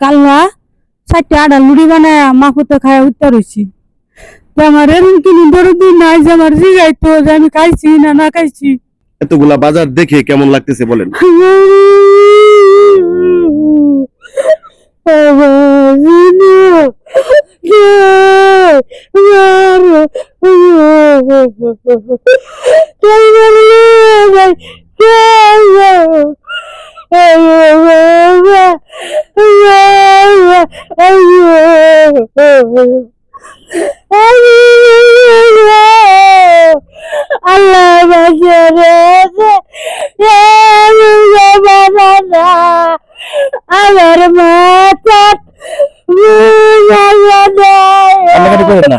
কালনা চারটে আডা লুড়ি বানায় মাকুতে খায় উত্তর হয়েছি তো আমার এরকম কিনি দরদি নাই যে আমার জিগাইতো যে আমি খাইছি না না খাইছি। এতগুলা বাজার দেখে কেমন লাগতেছে বলেন? আল্লাহ আমার মাথা কান্নাকাটি করেন না।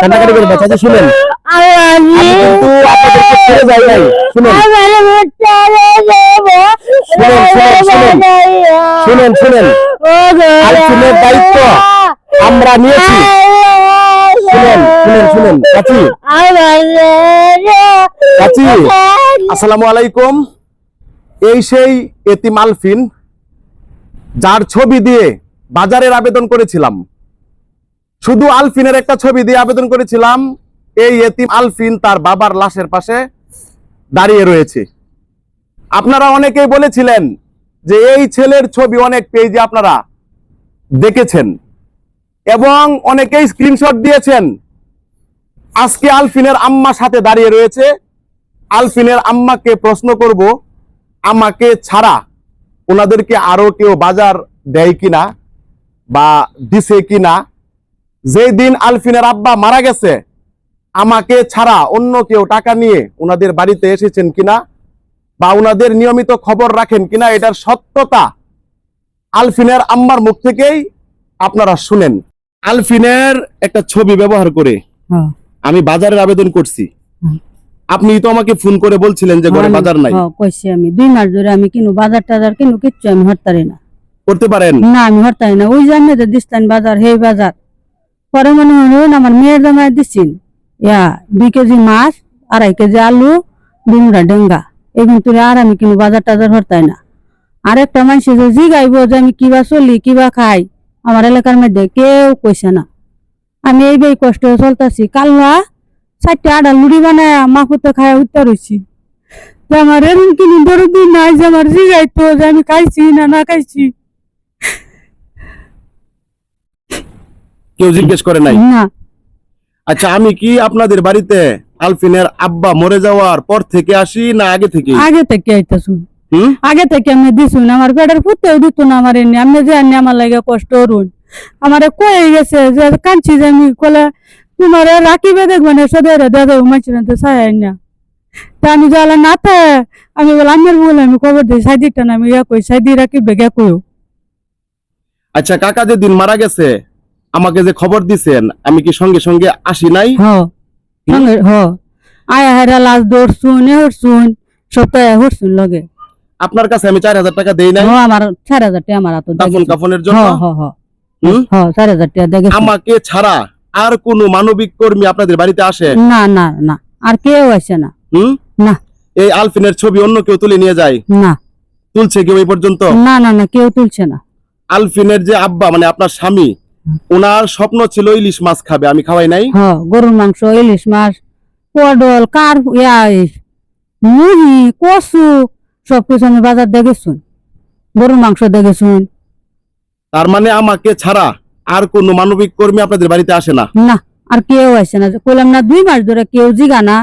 কান্নাকাটি করেন না চাচা শুনেন আমি কিন্তু আপনাদেরকে ছেড়ে যাই নাই শুনেন। শুনেন দায়িত্ব আমরা নিয়েছি। শুনেন শুনেন শুনেন। চাচি। চাচি, আসসালামু আলাইকুম। এই সেই এতিম আলফিন, যার ছবি দিয়ে বাজারের আবেদন করেছিলাম। শুধু আলফিনের একটা ছবি দিয়ে আবেদন করেছিলাম। এই এতিম আলফিন তার বাবার লাশের পাশে দাঁড়িয়ে রয়েছে। আপনারা অনেকেই বলেছিলেন যে এই ছেলের ছবি অনেক পেজে আপনারা দেখেছেন এবং অনেকেই স্ক্রিনশট দিয়েছেন। আজকে আলফিনের আম্মা সাথে দাঁড়িয়ে রয়েছে। আলফিনের আম্মাকে প্রশ্ন করব, আমাকে ছাড়া ওনাদেরকে আরও কেউ বাজার দেয় কিনা বা দিছে কিনা? যেই দিন আলফিনের আব্বা মারা গেছে আমাকে ছাড়া অন্য কেউ টাকা নিয়ে ওনাদের বাড়িতে এসেছেন কিনা বা ওনাদের নিয়মিত খবর রাখেন কিনা এটার সত্যতা আলফিনের আম্মার মুখ থেকেই আপনারা শুনেন। আলফিনের একটা ছবি ব্যবহার করে আমি বাজারের আবেদন করছি। আপনি তো আমাকে ফোন করে বলছিলেন যে ঘরে বাজার নাই। কইছি আমি দুই মাস ধরে আমি কিনু বাজার টাজার কিনু কিচ্ছু আমি হরতারি না। করতে পারেন? না আমি হরতারি না। ওই যে দিস্তান বাজার হেই বাজার। পরে মনে হয় আমার মেয়ের জামাই দিচ্ছেন ইয়া দুই কেজি মাছ আড়াই কেজি আলু ডিমরা ডেঙ্গা। এগুলো তুলে আর আমি কিনু বাজার টাজার হরতাই না। আর একটা মানুষ যে জি গাইব যে আমি কিবা চলি কিবা খাই আমার এলাকার মধ্যে কেউ কইছে না। আমি এই বেই কষ্ট চলতেছি। কালনা চারটে আডা লুড়ি বানায় মাকুতে খায় উত্তর হয়েছি যে আমার এরকম কিনি দরদি নাই যে আমার জি গাইতো যে আমি খাইছি না না খাইছি। কেউ জিজ্ঞেস করে নাই? না। আচ্ছা আমি কি আপনাদের বাড়িতে আলফিনের আব্বা মরে যাওয়ার পর থেকে আসি না আগে থেকে আগে থেকে আইতাছুন। আগে থেকে আমি দিছুন আমার পেটের ফুটেও দিত না আমার এনে। আমি যে আনি আমার লাগে কষ্ট করুন আমার কয়ে গেছে যে কাঁদছি যে আমি কলে তোমার রাখিবে দেখবে না সদে দাদা উমাইছি না তো সাই না তা আমি যাওয়ালে না তা আমি বলে আমার বলে আমি খবর দিই সাইদিকটা না আমি ইয়া কই সাইদি রাখিবে গে কইও। আচ্ছা কাকা যে দিন মারা গেছে আমাকে যে খবর দিছেন আমি কি সঙ্গে সঙ্গে আসি নাই? আয়া হেরা সপ্তাহে লগে। আপনার কাছে আমি চার হাজার টাকা দেই নাই? আমার চার হাজার টাকা আমার দাফন কাফনের জন্য? হ হ হুম? হ চার হাজার টাকা দেখে আমাকে ছাড়া আর কোন মানবিক কর্মী আপনাদের বাড়িতে আসে? না না না আর কেউ আসে না। হুম? না। এই আলফিনের ছবি অন্য কেউ তুলে নিয়ে যায়? না। তুলছে কেউ এই পর্যন্ত? না না না কেউ তুলছে না। আলফিনের যে আব্বা মানে আপনার স্বামী ওনার স্বপ্ন ছিল ইলিশ মাছ খাবে আমি খাওয়াই নাই। গরুর মাংস ইলিশ মাছ পটল কার মুহি কচু সব কিছু আমি বাজার দেখেছুন গরুর মাংস দেখেছুন তার মানে আমাকে ছাড়া আর কোন মানবিক কর্মী আপনাদের বাড়িতে আসে না? না আর কেউ আসে না। কইলাম না দুই মাস ধরে কেউ জিগা না।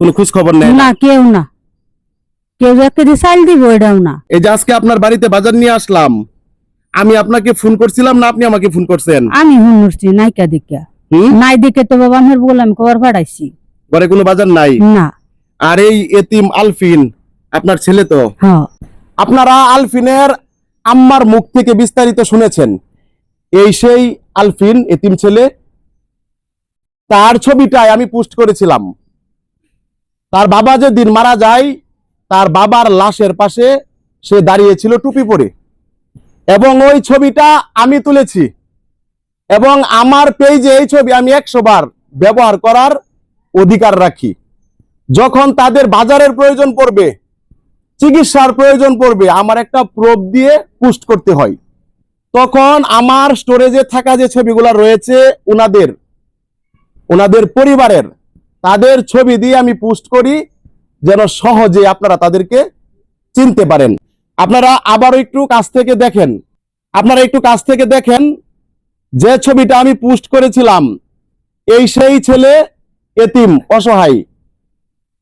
কোনো খোঁজ খবর নেই না কেউ না। কেউ যে এক কেজি চাল দিব এটাও না। এই যে আজকে আপনার বাড়িতে বাজার নিয়ে আসলাম আমি আপনাকে ফোন করছিলাম না আপনি আমাকে ফোন করছেন? আমি হুনুরছি নাইকা দিকা নাই দেখে তো বাবা আমার বলে আমি খবর পাঠাইছি। ঘরে কোনো বাজার নাই? না। আর এই এতিম আলফিন আপনার ছেলে তো? হ আপনারা আলফিনের আম্মার মুখ থেকে বিস্তারিত শুনেছেন। এই সেই আলফিন এতিম ছেলে তার ছবিটাই আমি পোস্ট করেছিলাম। তার বাবা যে দিন মারা যায় তার বাবার লাশের পাশে সে দাঁড়িয়েছিল টুপি পরে। এবং ওই ছবিটা আমি তুলেছি। এবং আমার পেজে এই ছবি আমি একশো বার ব্যবহার করার অধিকার রাখি। যখন তাদের বাজারের প্রয়োজন পড়বে, চিকিৎসার প্রয়োজন পড়বে, আমার একটা প্রোব দিয়ে পুস্ট করতে হয়। তখন আমার স্টোরেজে থাকা যে ছবিগুলো রয়েছে উনাদের ওনাদের পরিবারের, তাদের ছবি দিয়ে আমি পোস্ট করি, যেন সহজে আপনারা তাদেরকে চিনতে পারেন। আপনারা আবারও একটু কাছ থেকে দেখেন। আপনারা একটু কাছ থেকে দেখেন যে ছবিটা আমি পোস্ট করেছিলাম। এই সেই ছেলে এতিম, অসহায়,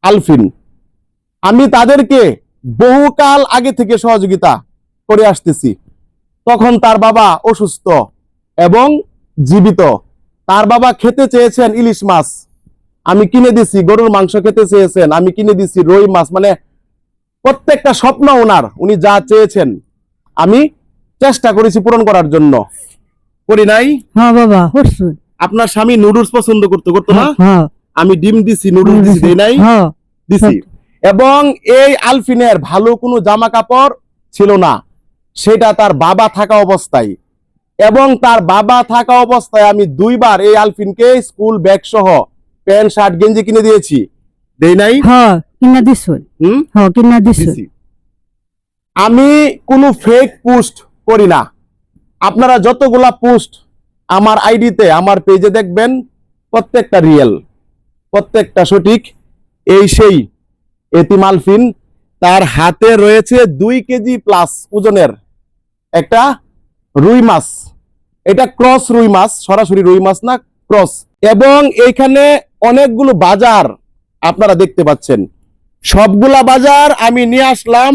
আলফিন। আমি তাদেরকে বহুকাল আগে থেকে সহযোগিতা করে আসতেছি। তখন তার বাবা অসুস্থ এবং জীবিত। তার বাবা খেতে চেয়েছেন ইলিশ মাছ। আমি কিনে দিছি, গরুর মাংস খেতে চেয়েছেন। আমি কিনে দিছি রুই মাছ মানে প্রত্যেকটা স্বপ্ন ওনার উনি যা চেয়েছেন আমি চেষ্টা করেছি পূরণ করার জন্য। করি নাই? হ্যাঁ বাবা আপনার স্বামী নুডলস পছন্দ করতে করতো না? হ্যাঁ আমি ডিম দিছি নুডলস দিছি দেই নাই? হ্যাঁ দিছি। এবং এই আলফিনের ভালো কোনো জামা কাপড় ছিল না। সেটা তার বাবা থাকা অবস্থায়। এবং তার বাবা থাকা অবস্থায় আমি দুইবার এই আলফিনকে স্কুল ব্যাগ সহ প্যান্ট শার্ট গেঞ্জি কিনে দিয়েছি। দেই নাই? হ্যাঁ। কিনা হ্যাঁ কিনা আমি কোনো ফেক পোস্ট করি না। আপনারা যতগুলা পোস্ট আমার আইডিতে আমার পেজে দেখবেন প্রত্যেকটা রিয়েল প্রত্যেকটা সঠিক। এই সেই এতিম আলফিন তার হাতে রয়েছে দুই কেজি প্লাস ওজনের একটা রুই মাছ। এটা ক্রস রুই মাছ সরাসরি রুই মাছ না ক্রস এবং এইখানে অনেকগুলো বাজার আপনারা দেখতে পাচ্ছেন। সবগুলা বাজার আমি নিয়ে আসলাম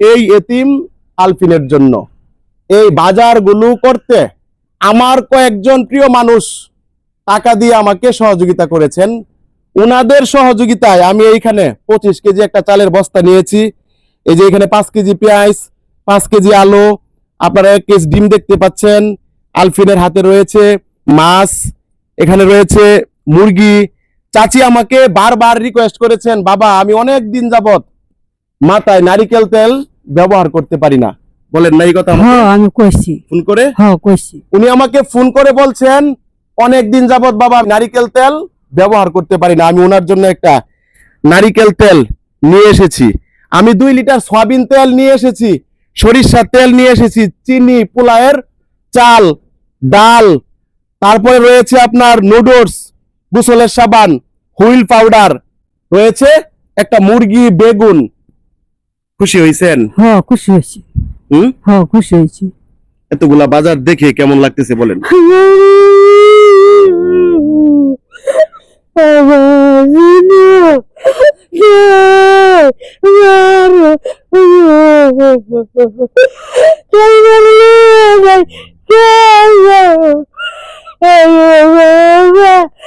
এই এতিম আলফিনের জন্য। এই বাজারগুলো করতে আমার কয়েকজন প্রিয় মানুষ টাকা দিয়ে আমাকে সহযোগিতা করেছেন। উনাদের সহযোগিতায় আমি এইখানে পঁচিশ কেজি একটা চালের বস্তা নিয়েছি। এই যে এখানে পাঁচ কেজি পেঁয়াজ, পাঁচ কেজি আলু, আপনারা এক কেজি ডিম দেখতে পাচ্ছেন। আলফিনের হাতে রয়েছে মাছ, এখানে রয়েছে মুরগি চাচি আমাকে বারবার রিকোয়েস্ট করেছেন বাবা আমি অনেক দিন যাবত মাথায় নারিকেল তেল ব্যবহার করতে পারি না। বলেন না এই কথা হ্যাঁ আমি কইছি। ফোন করে? হ্যাঁ কইছি। উনি আমাকে ফোন করে বলছেন অনেক দিন যাবত বাবা নারিকেল তেল ব্যবহার করতে পারি না আমি ওনার জন্য একটা নারিকেল তেল নিয়ে এসেছি। আমি দুই লিটার সয়াবিন তেল নিয়ে এসেছি সরিষার তেল নিয়ে এসেছি চিনি পোলায়ের চাল ডাল তারপরে রয়েছে আপনার নুডলস গোসলের সাবান হুইল পাউডার রয়েছে একটা মুরগি বেগুন খুশি হয়েছেন হ্যাঁ খুশি হয়েছি হুম হ্যাঁ খুশি হয়েছি এতগুলা বাজার দেখে কেমন লাগতেছে বলেন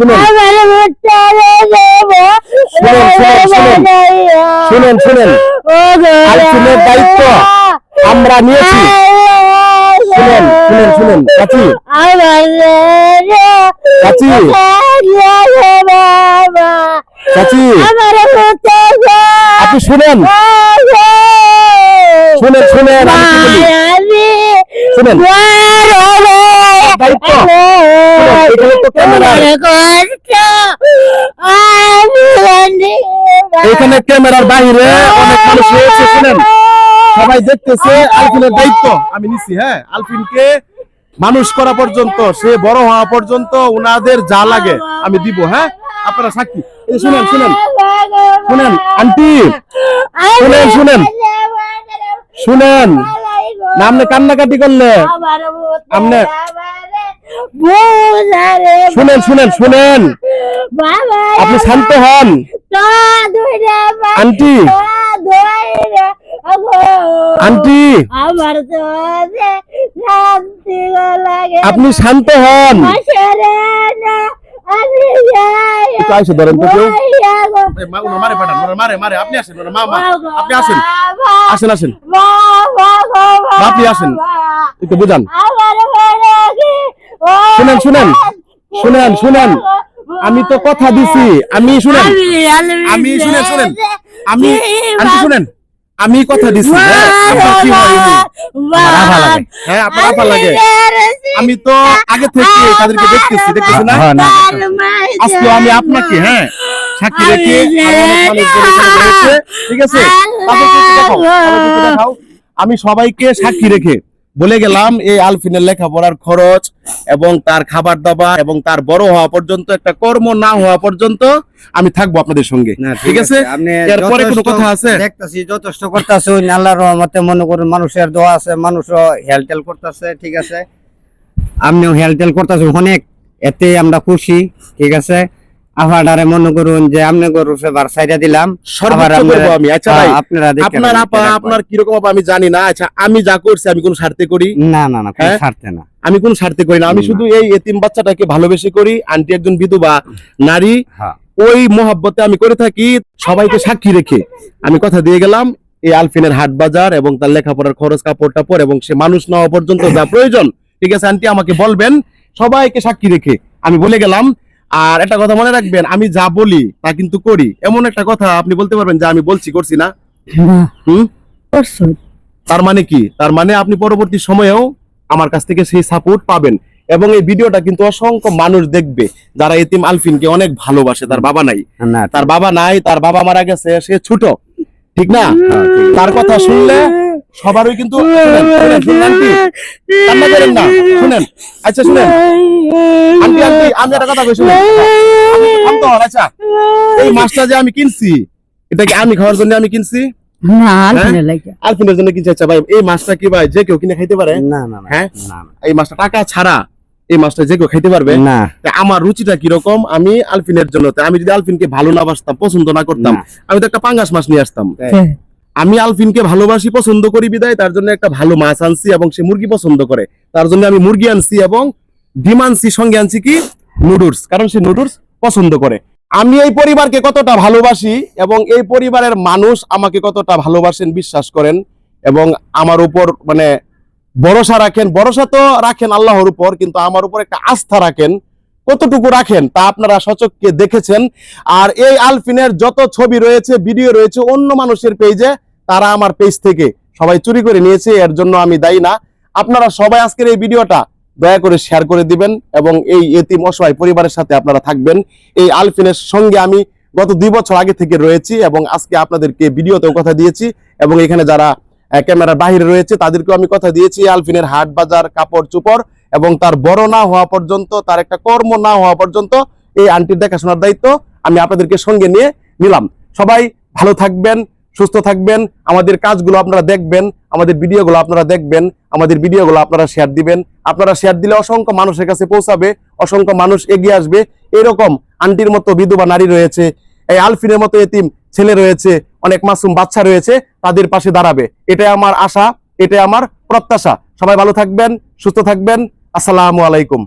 শুনেন। শুনেন, শুনেন, শুনেন। দায়িত্ব আমরা নিয়েছি। শুনেন শুনেন শুনেন। চাচি চাচি চাচি আপনি শুনেন। শুনেন শুনেন? শুনেন। দায়িত্ব। এখানে ক্যামেরার বাইরে অনেক মানুষ রয়েছে শুনেন? সবাই দেখতেছে আলফিনের দায়িত্ব। আমি নিছি হ্যাঁ? আলফিনকে মানুষ করা পর্যন্ত সে বড় হওয়া পর্যন্ত উনাদের যা লাগে আমি দিব হ্যাঁ? আপনারা সাক্ষী। এই শুনেন শুনেন। শুনেন আন্টি। শুনেন শুনেন। শুনেন। না আপনি কান্নাকাটি করলে। আমনে- শুনেন শুনেন শুনেন। আপনি শান্ত হন। আন্টি। আন্টি। আমার আপনি শান্ত হন। ধরেন তো কেউ। মা- ওনার মারে পাঠান ওনার মারে মারে। আপনি আসেন মা মা আপনি আসেন। আপনি আসেন। একটু বুঝান। শুনেন শুনেন শুনেন শুনেন। আমি তো কথা দিছি আমি শুনেন। আমি শুনেন শুনেন। আমি আন্টি শুনেন। আমি কথা দিছি। হ্যাঁ, আপনার লাগে। হ্যাঁ লাগে। আমি তো আগে থেকে তাদেরকে দেখতেছি দেখতেছি না? হ্যাঁ, আজকে আমি আপনাকে হ্যাঁ সাক্ষী রেখে ঠিক আছে। আমি সবাইকে সাক্ষী রেখে বলে গেলাম এই আলফিনের লেখাপড়ার খরচ এবং তার খাবার দাবার এবং তার বড় হওয়া পর্যন্ত একটা কর্ম না হওয়া পর্যন্ত আমি থাকব আপনাদের সঙ্গে। ঠিক আছে এরপরে কোনো কথা আছে? দেখতাছি যথেষ্ট করতেছে ওই আল্লাহর রহমতে মনে করুন মানুষের দোয়া আছে মানুষও হেলটেল করতেছে ঠিক আছে? আপনিও হেলটেল করতেছেন অনেক এতে আমরা খুশি ঠিক আছে? আফাডারে মনে করুন যে আপনি গরু সেবার সাইডা দিলাম। আমি। আচ্ছা ভাই আপনারা আপা আপনার কীরকম আপা? আমি জানি না। আচ্ছা আমি যা করছি আমি কোন স্বার্থে করি? না না না হ্যাঁ? না। আমি কোন স্বার্থে করি না। আমি শুধু এই এতিম বাচ্চাটাকে ভালোবেসে করি। আন্টি একজন বিধবা নারী। হ্যাঁ। ওই মহাব্বতে আমি করে থাকি। সবাইকে সাক্ষী রেখে আমি কথা দিয়ে গেলাম। এই আলফিনের হাট বাজার এবং তার লেখাপড়ার খরচ কাপড় টাপড় এবং সে মানুষ নেওয়া পর্যন্ত যা প্রয়োজন। ঠিক আছে আন্টি আমাকে বলবেন। সবাইকে সাক্ষী রেখে আমি বলে গেলাম। আর একটা কথা মনে রাখবেন আমি যা বলি তা কিন্তু করি। এমন একটা কথা আপনি বলতে পারবেন যে আমি বলছি করছি না? হুম? তার মানে কি? তার মানে আপনি পরবর্তী সময়েও আমার কাছ থেকে সেই সাপোর্ট পাবেন। এবং এই ভিডিওটা কিন্তু অসংখ্য মানুষ দেখবে যারা এতিম আলফিনকে অনেক ভালোবাসে তার বাবা নাই। তার বাবা নাই তার বাবা মারা গেছে সে ছোট। ঠিক না? হ্যাঁ, তার কথা শুনলে সবারই কিন্তু শুনেন, শুনেন, শুনেন কান্না করেন না শুনেন। আচ্ছা শুনেন। আন্টি আন্টি আমি একটা কথা কই শুনেন। আচ্ছা এই মাছটা যে আমি কিনছি এটা কি আমি খাওয়ার জন্য আমি কিনছি? না আলফিনের লাগে। জন্য কিনছি? আচ্ছা ভাই এই মাছটা কি ভাই যে কেউ কিনে খাইতে পারে? না না না হ্যাঁ? এই মাছটা টাকা ছাড়া এই মাছটা যে কেউ খাইতে পারবে না। আমার রুচিটা কীরকম? আমি আলফিনের জন্য আমি যদি আলফিনকে ভালো না বাসতাম পছন্দ না করতাম আমি তো একটা পাঙ্গাস মাছ নিয়ে আসতাম। হ্যাঁ। আমি আলফিনকে ভালোবাসি পছন্দ করি বিদায় তার জন্য একটা ভালো মাছ আনছি এবং সে মুরগি পছন্দ করে। তার জন্য আমি মুরগি আনছি এবং ডিম আনছি সঙ্গে আনছি কি? নুডলস কারণ সে নুডলস পছন্দ করে। আমি এই পরিবারকে কতটা ভালোবাসি এবং এই পরিবারের মানুষ আমাকে কতটা ভালোবাসেন বিশ্বাস করেন এবং আমার উপর মানে ভরসা রাখেন, ভরসা তো রাখেন আল্লাহর উপর, কিন্তু আমার উপর একটা আস্থা রাখেন। কতটুকু রাখেন তা আপনারা সচককে দেখেছেন। আর এই আলফিনের যত ছবি রয়েছে, ভিডিও রয়েছে অন্য মানুষের পেজে তারা আমার পেজ থেকে সবাই চুরি করে নিয়েছে, এর জন্য আমি দায়ী না। আপনারা সবাই আজকের এই ভিডিওটা দয়া করে শেয়ার করে দিবেন এবং এই এতিম অসহায় পরিবারের সাথে আপনারা থাকবেন। এই আলফিনের সঙ্গে আমি গত দুই বছর আগে থেকে রয়েছি এবং আজকে আপনাদেরকে ভিডিওতেও কথা দিয়েছি এবং এখানে যারা ক্যামেরার বাহিরে রয়েছে। তাদেরকেও আমি কথা দিয়েছি, আলফিনের হাট বাজার, কাপড় চোপড় এবং তার বড় না হওয়া পর্যন্ত, তার একটা কর্ম না হওয়া পর্যন্ত এই আন্টির দেখাশোনার দায়িত্ব আমি আপনাদেরকে সঙ্গে নিয়ে নিলাম। সবাই ভালো থাকবেন, সুস্থ থাকবেন। আমাদের কাজগুলো আপনারা দেখবেন, আমাদের ভিডিওগুলো আপনারা দেখবেন, আমাদের ভিডিওগুলো আপনারা শেয়ার দিবেন। আপনারা শেয়ার দিলে অসংখ্য মানুষের কাছে পৌঁছাবে, অসংখ্য মানুষ এগিয়ে আসবে। এরকম আন্টির মতো বিধবা নারী রয়েছে, এই আলফিনের মতো এতিম ছেলে রয়েছে, অনেক মাসুম বাচ্চা রয়েছে, তাদের পাশে দাঁড়াবে। এটাই আমার আশা, এটাই আমার প্রত্যাশা। সবাই ভালো থাকবেন, সুস্থ থাকবেন। আসসালামু আলাইকুম।